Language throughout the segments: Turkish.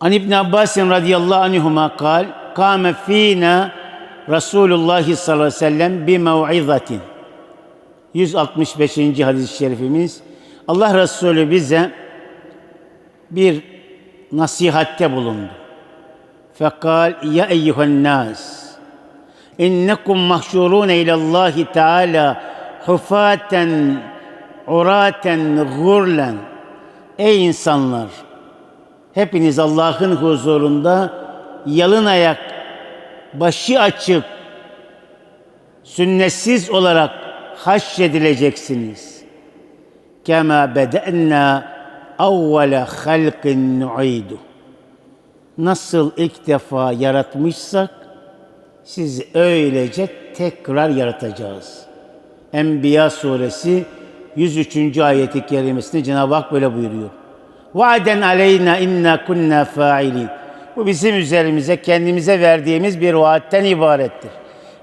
An İbn Abbas radıyallahu anhuma kal, kâme fîna Resulullah sallallahu aleyhi ve sellem bi mev'izatin. 165. hadis-i şerifimiz. Allah Resulü bize bir nasihatte bulundu. Fekal ya eyyühen nas innekum mahşurun ilallahi teala hufaten uraten gurlen Ey insanlar hepiniz Allah'ın huzurunda yalın ayak başı açık sünnetsiz olarak haşredileceksiniz. Kema bede'na avvele halqin nu'idu. Nasıl ilk defa yaratmışsak sizi öylece tekrar yaratacağız. Enbiya suresi 103. ayeti kerimesinde Cenab-ı Hak böyle buyuruyor. Vaden aleyna inna kunna failin. Bu bizim üzerimize kendimize verdiğimiz bir vaatten ibarettir.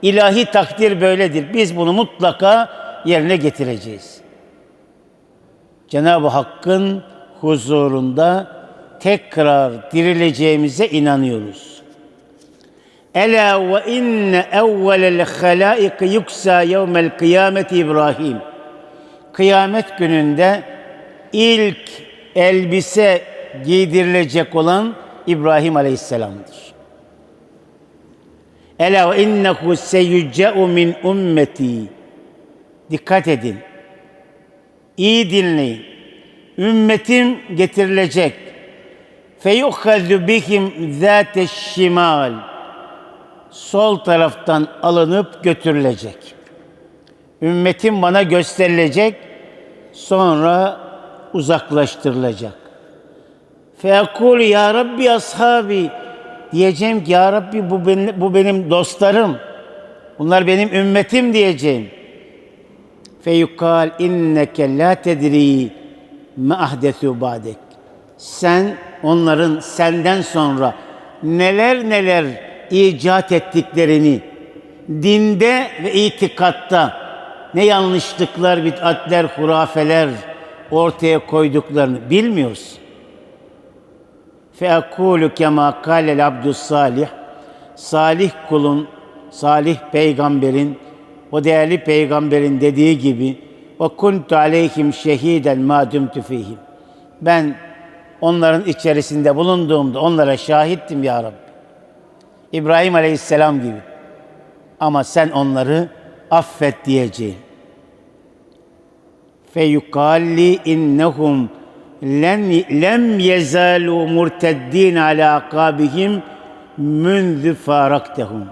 İlahi takdir böyledir. Biz bunu mutlaka yerine getireceğiz. Cenab-ı Hakk'ın huzurunda tekrar dirileceğimize inanıyoruz. Ela ve inne evvelel halaik yuksa yevmel kıyameti İbrahim. Kıyamet gününde ilk elbise giydirilecek olan İbrahim Aleyhisselam'dır. Ela innehu seyuca'u min ümmeti. Dikkat edin. İyi dinleyin. Ümmetim getirilecek. Feyuhhazu bihim zâte şimal. Sol taraftan alınıp götürülecek. Ümmetim bana gösterilecek. Sonra uzaklaştırılacak. Feyakul ya Rabbi ashabi diyeceğim ki ya Rabbi bu benim, bu benim dostlarım. Bunlar benim ümmetim diyeceğim. Feyukal inneke la tedri ma ahdesu ba'dek. Sen onların senden sonra neler neler icat ettiklerini dinde ve itikatta ne yanlışlıklar, bid'atler, hurafeler ortaya koyduklarını bilmiyorsun. Feakulu kema kâlel abdus salih. Salih kulun, salih peygamberin, o değerli peygamberin dediği gibi ve kuntu aleyhim şehiden ma dumtu. Ben onların içerisinde bulunduğumda onlara şahittim ya Rabbi. İbrahim Aleyhisselam gibi. Ama sen onları affet diyeceğim. Feyukalli innehum lem, lem yezalu murteddin ala akabihim münzü faraktehum.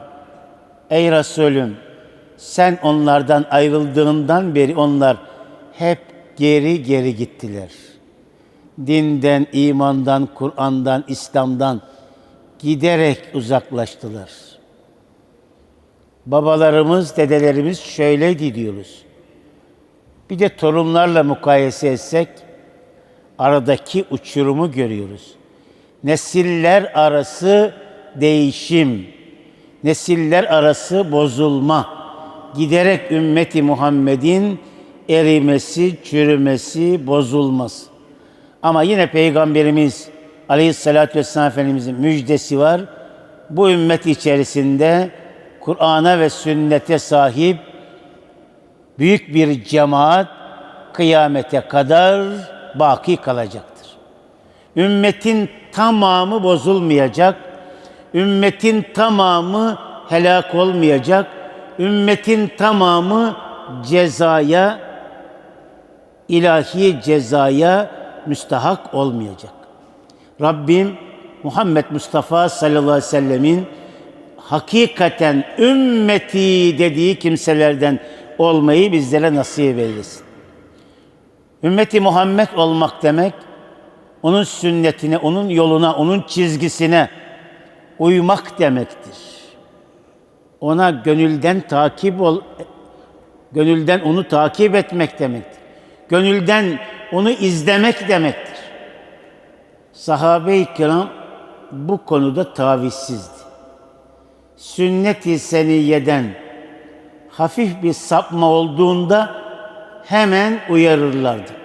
Ey Resulüm sen onlardan ayrıldığından beri onlar hep geri geri gittiler. Dinden, imandan, Kur'an'dan, İslam'dan giderek uzaklaştılar. Babalarımız, dedelerimiz şöyleydi diyoruz. Bir de torunlarla mukayese etsek aradaki uçurumu görüyoruz. Nesiller arası değişim, nesiller arası bozulma, giderek ümmeti Muhammed'in erimesi, çürümesi, bozulması. Ama yine Peygamberimiz Aleyhisselatü Vesselam Efendimizin müjdesi var. Bu ümmet içerisinde Kur'an'a ve sünnete sahip büyük bir cemaat kıyamete kadar baki kalacaktır. Ümmetin tamamı bozulmayacak. Ümmetin tamamı helak olmayacak. Ümmetin tamamı cezaya, ilahi cezaya müstahak olmayacak. Rabbim Muhammed Mustafa sallallahu aleyhi ve sellemin hakikaten ümmeti dediği kimselerden olmayı bizlere nasip eylesin. Ümmeti Muhammed olmak demek, onun sünnetine, onun yoluna, onun çizgisine uymak demektir. Ona gönülden takip ol, gönülden onu takip etmek demektir. Gönülden onu izlemek demektir. Sahabe-i kiram bu konuda tavizsizdi. Sünnet-i seniyeden hafif bir sapma olduğunda hemen uyarırlardı.